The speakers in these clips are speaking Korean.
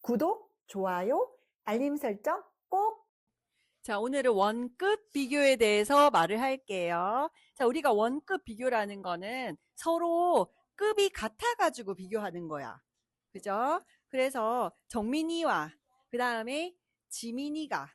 구독, 좋아요, 알림 설정 꼭 자, 오늘은 원급 비교에 대해서 말을 할게요. 자, 우리가 원급 비교라는 거는 서로 급이 같아가지고 비교하는 거야. 그죠? 그래서 정민이와 그 다음에 지민이가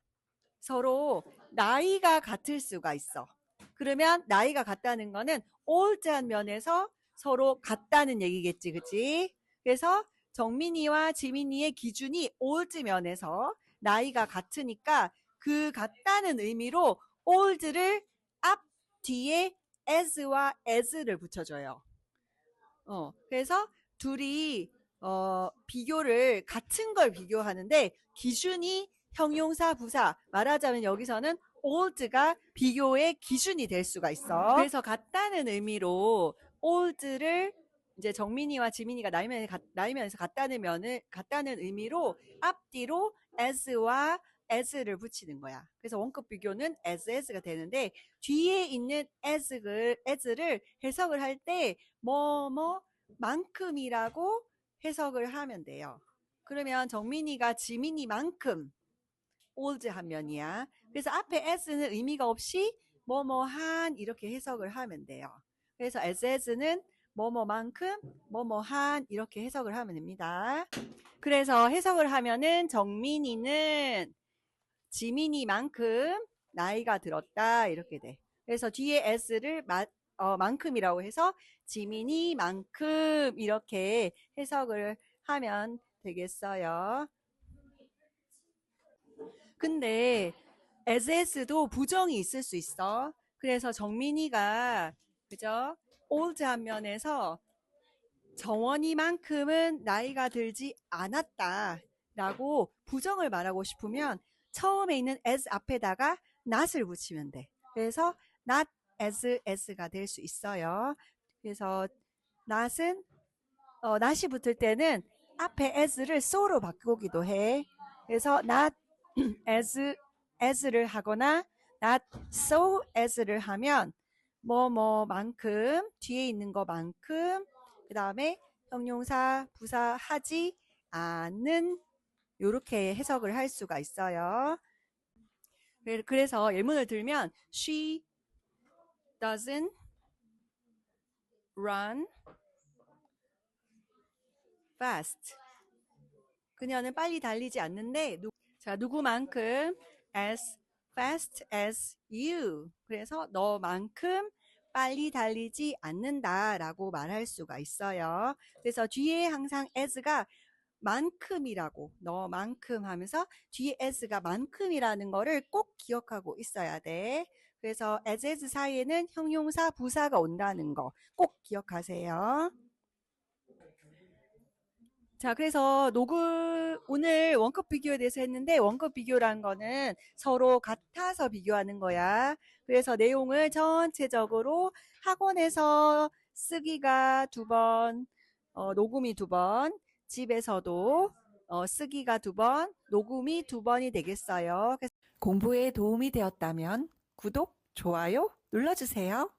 서로 나이가 같을 수가 있어. 그러면 나이가 같다는 거는 올드한 면에서 서로 같다는 얘기겠지, 그치? 그래서 정민이와 지민이의 기준이 올드 면에서 나이가 같으니까 그 같다는 의미로 old를 앞 뒤에 as와 as를 붙여줘요. 어, 그래서 둘이 어, 비교를 같은 걸 비교하는데 기준이 형용사 부사 말하자면 여기서는 old가 비교의 기준이 될 수가 있어. 그래서 같다는 의미로 old를 이제 정민이와 지민이가 나이면에 나이면에서 같다는 면을 같다는 의미로 앞뒤로 as와 as를 붙이는 거야. 그래서 원급 비교는 as as가 되는데 뒤에 있는 as를 as를 해석을 할 때 뭐 뭐 만큼이라고 해석을 하면 돼요. 그러면 정민이가 지민이만큼 올드한 면이야. 그래서 앞에 as는 의미가 없이 뭐뭐한 이렇게 해석을 하면 돼요. 그래서 as as는 뭐뭐만큼 뭐뭐한 이렇게 해석을 하면 됩니다. 그래서 해석을 하면은 정민이는 지민이만큼 나이가 들었다 이렇게 돼. 그래서 뒤에 s를 마, 어, 만큼이라고 해서 지민이만큼 이렇게 해석을 하면 되겠어요. 근데 SS도 부정이 있을 수 있어. 그래서 정민이가 그죠? 올드 한 면에서 정원이만큼은 나이가 들지 않았다라고 부정을 말하고 싶으면 처음에 있는 as 앞에다가 not을 붙이면 돼. 그래서 not as as가 될 수 있어요. 그래서 not은 어, not이 붙을 때는 앞에 as를 so로 바꾸기도 해. 그래서 not as as를 하거나 not so as를 하면 뭐 뭐만큼 뒤에 있는 것만큼 그 다음에 형용사 부사 하지 않는 이렇게 해석을 할 수가 있어요. 그래서 예문을 들면 she doesn't run fast. 그녀는 빨리 달리지 않는데 누, 자 누구만큼 as fast as you. 그래서 너만큼 빨리 달리지 않는다라고 말할 수가 있어요. 그래서 뒤에 항상 as가 만큼이라고 너만큼 하면서 뒤에 as가 만큼이라는 거를 꼭 기억하고 있어야 돼. 그래서 as as 사이에는 형용사 부사가 온다는 거 꼭 기억하세요. 자, 그래서 녹음, 오늘 원급 비교에 대해서 했는데, 원급 비교란 거는 서로 같아서 비교하는 거야. 그래서 내용을 전체적으로 학원에서 쓰기가 두 번, 어, 녹음이 두 번, 집에서도 어, 쓰기가 두 번, 녹음이 두 번이 되겠어요. 공부에 도움이 되었다면 구독, 좋아요 눌러주세요.